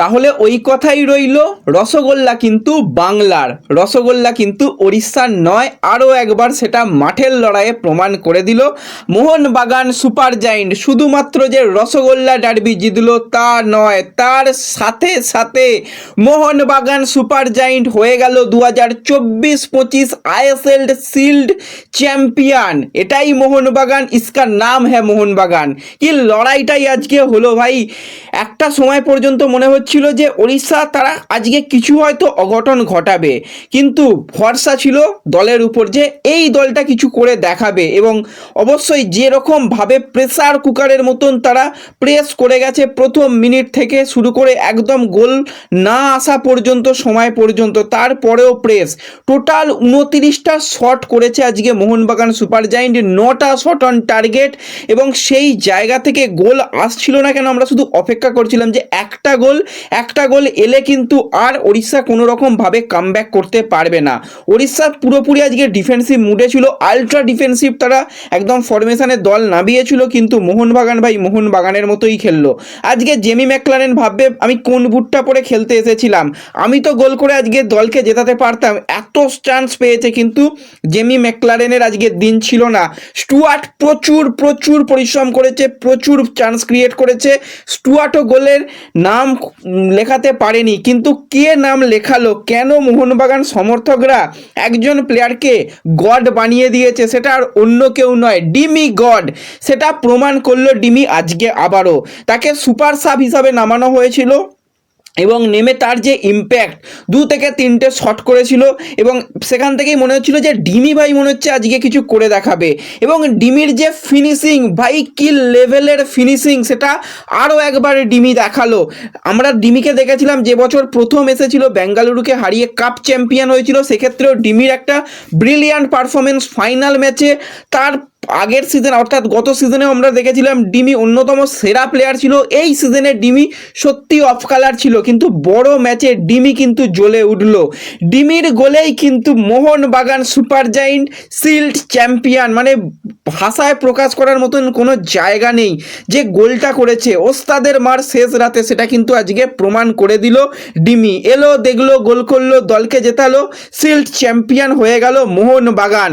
তাহলে ওই কথাই রইল, রসগোল্লা কিন্তু বাংলার, রসগোল্লা কিন্তু ওড়িশার নয়, আরও একবার সেটা মাঠের লড়াইয়ে প্রমাণ করে দিল। মোহনবাগান সুপার জায়েন্ট শুধুমাত্র যে রসগোল্লা ডার্বি জিতলো তা নয়, তার সাথে সাথে মোহনবাগান সুপার জায়েন্ট হয়ে গেল দু হাজার চব্বিশ পঁচিশ আইএসএল শিল্ড চ্যাম্পিয়ন। এটাই মোহনবাগান ইসকা নাম হ্যাঁ মোহনবাগান। কি লড়াইটাই আজকে হলো ভাই? একটা সময় পর্যন্ত মনে হচ্ছিল যে ওড়িশা তারা আজকে কিছু হয়তো অঘটন ঘটাবে। কিন্তু ভরসা ছিল দলের উপর যে এই দলটা কিছু করে দেখাবে এবং অবশ্যই যেরকমভাবে প্রেসার কুকারের মতন তারা প্রেস করে গেছে প্রথম মিনিট থেকে শুরু করে একদম গোল না আসা পর্যন্ত, সময় পর্যন্ত, তারপরেও প্রেস টোটাল উনতিরিশটা শট করেছে আজকে মোহনবাগান সুপার জায়েন্ট নটা শট অন টার্গেট এবং সেই জায়গা থেকে গোল আসছিল না কেন আমরা শুধু অপেক্ষা করছিলাম যে একটা গোল একটা গোল এলে কিন্তু আর ওড়িশা কোনো রকমভাবে কাম করতে পারবে না। ওড়িশা পুরোপুরি আজকে ডিফেন্সিভ মুডে ছিল আলট্রা ডিফেন্সিভ তারা একদম ফরমেশনে দল নামিয়েছিল কিন্তু মোহনবাগান ভাই মোহনবাগানের মতোই খেললো। আজকে জেমি ম্যাকলারেন ভাববে, আমি কোন বুটটা পরে খেলতে এসেছিলাম? আমি তো গোল করে আজকে দলকে জেতাতে পারতাম, এত চান্স পেয়েছে কিন্তু জেমি ম্যাকলারেনের আজকে দিন ছিল না। স্টুয়ার্ট প্রচুর প্রচুর পরিশ্রম করেছে, প্রচুর চান্স ক্রিয়েট করেছে। স্টুয়ার্টও গোলের নাম লেখাতে পারেনি, কিন্তু কে নাম লেখালো? কেন মোহনবাগান সমর্থকরা একজন প্লেয়ারকে গড বানিয়ে দিয়েছে? সেটা আর অন্য কেউ নয়, ডিমি গড। সেটা প্রমাণ করল ডিমি আজকে আবারও। তাকে সুপার সাব হিসাবে নামানো হয়েছিল। এবং নেমে তার যে ইম্প্যাক্ট দু থেকে তিনটে শট করেছিল এবং সেখান থেকেই মনে হচ্ছিল যে ডিমি ভাই মনে হচ্ছে আজকে কিছু করে দেখাবে। এবং ডিমির যে ফিনিশিং ভাই কি লেভেলের ফিনিশিং সেটা আরও একবার ডিমি দেখাল। আমরা ডিমিকে দেখেছিলাম যে বছর প্রথম এসেছিল, বেঙ্গালুরুকে হারিয়ে কাপ চ্যাম্পিয়ন হয়েছিল, সেক্ষেত্রেও ডিমির একটা ব্রিলিয়ান্ট পারফরমেন্স ফাইনাল ম্যাচে তার আগের সিজন অর্থাৎ গত সিজনেও আমরা দেখেছিলাম ডিমি অন্যতম সেরা প্লেয়ার ছিল। এই সিজনে ডিমি সত্যি অফ কালার ছিল, কিন্তু বড় ম্যাচে ডিমি কিন্তু জ্বলে উঠল। ডিমির গোলেই কিন্তু Mohun Bagan super giant shield champion মানে ভাষায় প্রকাশ করার মতন কোনো জায়গা নেই যে গোলটা করেছে। ওস্তাদের মার শেষ রাতে সেটা কিন্তু আজকে প্রমাণ করে দিল ডিমি। এলো, দেখল, গোল করল, দলকে জেতালো, সিল্ড চ্যাম্পিয়ন হয়ে গেল মোহনবাগান।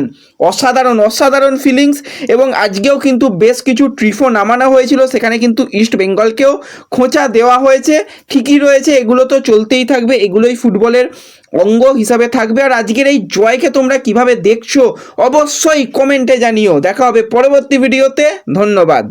অসাধারণ অসাধারণ ফিলিংস এবং আজকেও কিন্তু বেশ কিছু ট্রিফো নামানো হয়েছিল। সেখানে কিন্তু ইস্ট বেঙ্গলকেও খোঁচা দেওয়া হয়েছে। ঠিকই রয়েছে এগুলো তো চলতেই থাকবে। এগুলোই ফুটবলের অঙ্গ হিসাবে থাকবে। আর আজকের এই জয়কে তোমরা কীভাবে দেখছ, অবশ্যই কমেন্টে জানিও। দেখা হবে পরবর্তী ভিডিওতে। ধন্যবাদ।